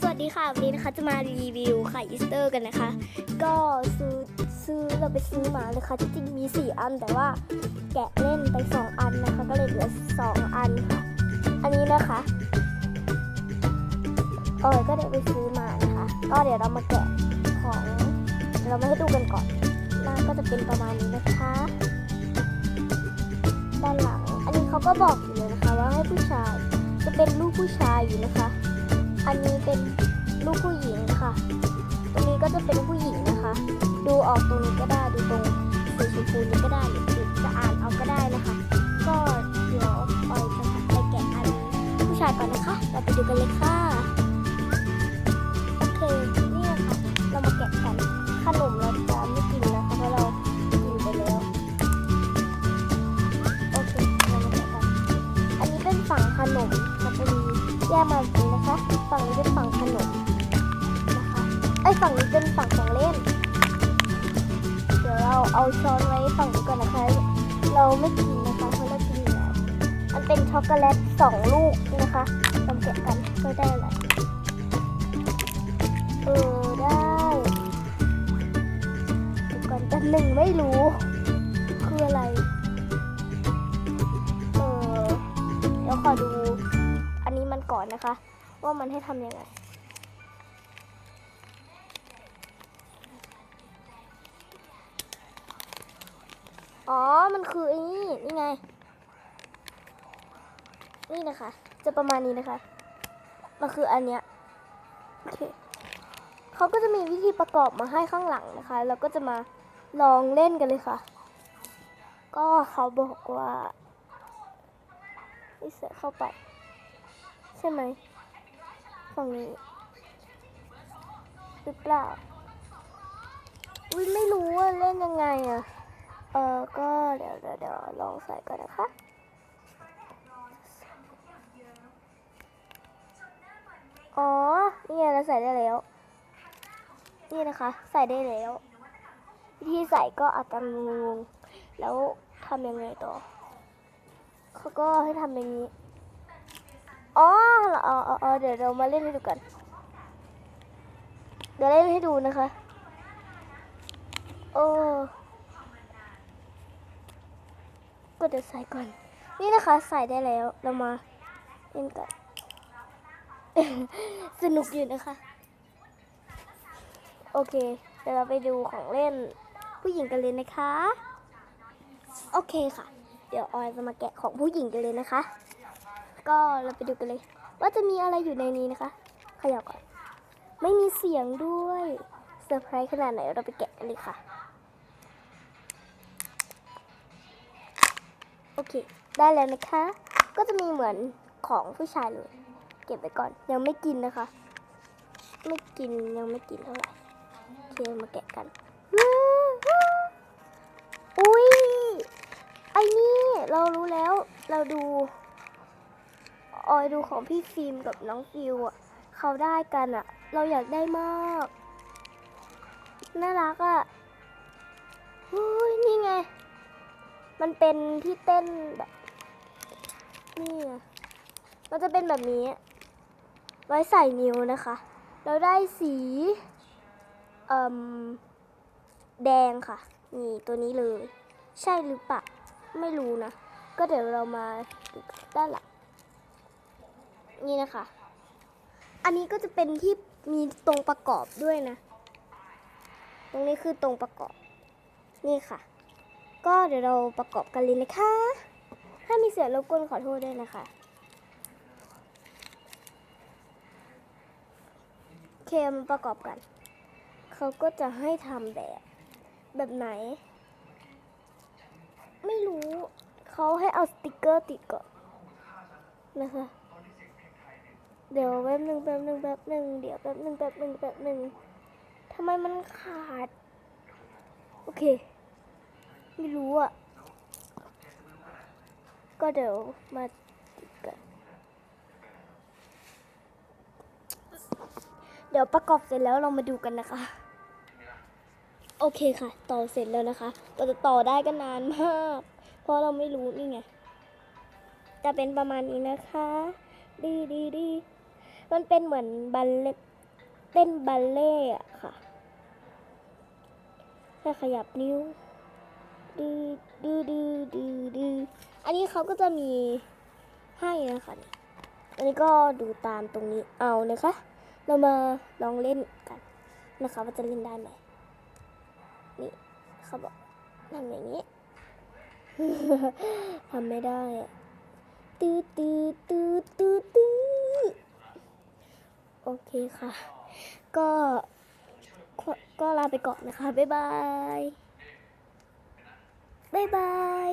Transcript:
สวัสดีค่ะวันนี้นะคะจะมารีวิวไข่อีสเตอร์กันนะคะ ก็ซื้อซื้อเราไปซื้อมาเลยค่ะที่จริงมี 4 อันแต่ว่าแกะเล่นไป 2 อันนะคะ ก็เลยเหลือ 2 อันค่ะ อันนี้นะคะเออก็เดี๋ยวไปซื้อมานะคะ ก็เดี๋ยวเรามาแกะของเรามาให้ดูกันก่อนหน้าก็จะเป็นประมาณนี้นะคะ ด้านหลัง อันนี้เขาก็บอกอยู่เลยนะคะ ว่าให้ผู้ชายจะเป็นลูกผู้ชายอยู่นะคะ อันนี้เป็นลูกผู้หญิงค่ะ ตรงนี้ก็จะเป็นผู้หญิงนะคะ ดูออกตรงนี้ก็ได้ ดูตรงสีชมพูนี้ก็ได้หรือจะอ่านเอาก็ได้นะคะ ก็เดี๋ยวออยจะไปแกะอันผู้ชายก่อนนะคะ เราไปดูกันเลยค่ะ โอเค นี่นะคะ เรามาแกะกัน ขนมเราจะไม่กินนะคะเพราะเรากินไปแล้ว โอเค เรามาแกะกัน อันนี้เป็นฝั่งขนมมันจะมีแยกมาแบบนี้นะคะ ฝั่งนี้เป็นฝั่งขนมนะคะไอ้ฝั่งนี้เป็นฝั่งของเล่น เดี๋ยวเราเอาช้อนไว้ฝั่งนี้ก่อนนะคะ เราไม่กินนะคะเพราะเรากินแล้วมันเป็นช็อกโกแลตสองลูกนะคะลองแกะกันก็ได้แหละเออได้ก่อนแต่หนึ่งไม่รู้ คืออะไรเออเดี๋ยวขอดูอันนี้มันก่อนนะคะ ว่ามันให้ทำยังไงอ๋อ มันคือไอ้นี่ นี่ไง นี่นะคะ จะประมาณนี้นะคะ มันคืออันเนี้ย โอเคเขาก็จะมีวิธีประกอบมาให้ข้างหลังนะคะแล้วก็จะมาลองเล่นกันเลยค่ะ ก็เขาบอกว่านี่เสียเข้าไป ใช่ไหม ฝั่งนี้หรือเปล่าอุ้ยไม่รู้ว่าเล่นยังไงอะเออก็เดี๋ยวเดี๋ยวลองใส่ก่อนนะคะอ๋อ นี่เราใส่ได้แล้ว นี่นะคะ ใส่ได้แล้ว วิธีใส่ก็อาจจะงงแล้วทำยังไงต่อ เขาก็ให้ทำอย่างนี้ อ๋ออ๋ออ๋ออ๋อเดี๋ยวเรามาเล่นให้ดูกัน เดี๋ยวเล่นให้ดูนะคะ โอ้ก็เดี๋ยวใส่ก่อน นี่นะคะใส่ได้แล้ว เรามาเล่นกัน สนุกอยู่นะคะ โอเค เดี๋ยวเราไปดูของเล่นผู้หญิงกันเลยนะคะ โอเคค่ะ เดี๋ยวออยจะมาแกะของผู้หญิงกันเลยนะคะ ก็เราไปดูกันเลย ว่าจะมีอะไรอยู่ในนี้นะคะ ขยับก่อน ไม่มีเสียงด้วยเซอร์ไพรส์ขนาดไหนเราไปแกะกันเลยค่ะ โอเค ได้แล้วนะคะ ก็จะมีเหมือนของผู้ชายเลย เก็บไว้ก่อน ยังไม่กินนะคะ ไม่กินยังไม่กินเท่าไหร่โอเคมาแกะกันอุ้ยไอ้นี่เรารู้แล้วเราดู ออยดูของพี่ฟิล์มกับน้องฟิวอะเขาได้กันอะ เราอยากได้มาก น่ารักอะเฮ้ยนี่ไง มันเป็นที่เต้นแบบนี่ไงมันจะเป็นแบบนี้ ไว้ใส่นิ้วนะคะ เราได้สีเอ่มแดงค่ะ นี่ตัวนี้เลย ใช่หรือเปล่าไม่รู้นะ ก็เดี๋ยวเรามาด้านหลัง นี่นะคะ อันนี้ก็จะเป็นที่มีตรงประกอบด้วยนะ ตรงนี้คือตรงประกอบ นี่ค่ะ ก็เดี๋ยวเราประกอบกันเลยนะคะ ถ้ามีเสียงรบกวนขอโทษด้วยนะคะ เคมาประกอบกัน เขาก็จะให้ทำแบบ แบบไหน ไม่รู้ เขาให้เอาสติกเกอร์ติดก่อนนะคะ เดี๋ยวแป๊บหนึ่งแป๊บหนึ่งแป๊บหนึ่งเดี๋ยวแป๊บหนึ่งแป๊บหนึ่งแป๊บหนึ่งทำไมมันขาด โอเค ไม่รู้อะ ก็เดี๋ยวมาติดกันเดี๋ยวประกอบเสร็จแล้วเรามาดูกันนะคะ โอเคค่ะ ต่อเสร็จแล้วนะคะเราจะต่อได้ก็นานมาก เพราะเราไม่รู้นี่ไง จะเป็นประมาณนี้นะคะ ดีดีดีมันเป็นเหมือนบัลเล่เต้นบัลเล่อะค่ะแค่ขยับนิ้วดือดือดือดือดืออันนี้เขาก็จะมีให้นะคะอันนี้ก็ดูตามตรงนี้เอานะคะ เรามาลองเล่นกันนะคะว่าจะเล่นได้ไหมนี่เขาบอกทำอย่างนี้ทำไม่ได้อะ ตื้ตื้ตื้ตื้ตื้โอเคค่ะ ก็ก็ลาไปก่อนนะคะ บ๊ายบาย บ๊ายบาย